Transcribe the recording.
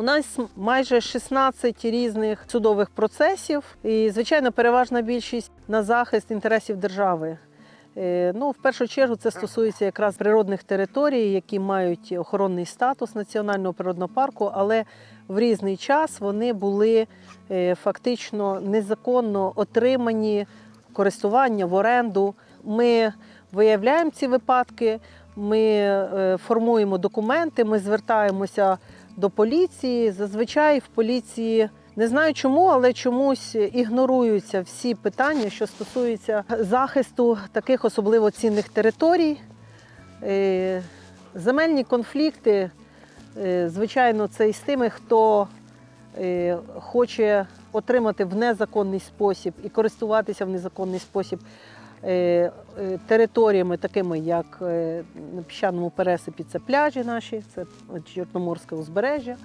У нас майже 16 різних судових процесів, і звичайно, переважна більшість на захист інтересів держави. Е, Ну, в першу чергу це стосується якраз природних територій, які мають охоронний статус національного природного парку, але в різний час вони були е, фактично незаконно отримані користування в оренду. Ми виявляємо ці випадки, ми е, формуємо документи, ми звертаємося до поліції. Зазвичай в поліції не знаю чому, але чомусь ігноруються всі питання, що стосуються захисту таких особливо цінних територій. Е, Земельні конфлікти, е, звичайно, це і з тими, хто е, хоче отримати в незаконний спосіб і користуватися в незаконний спосіб територіями, такими як е, на піщаному пересипі, це пляжі наші, це Чорноморське узбережжя.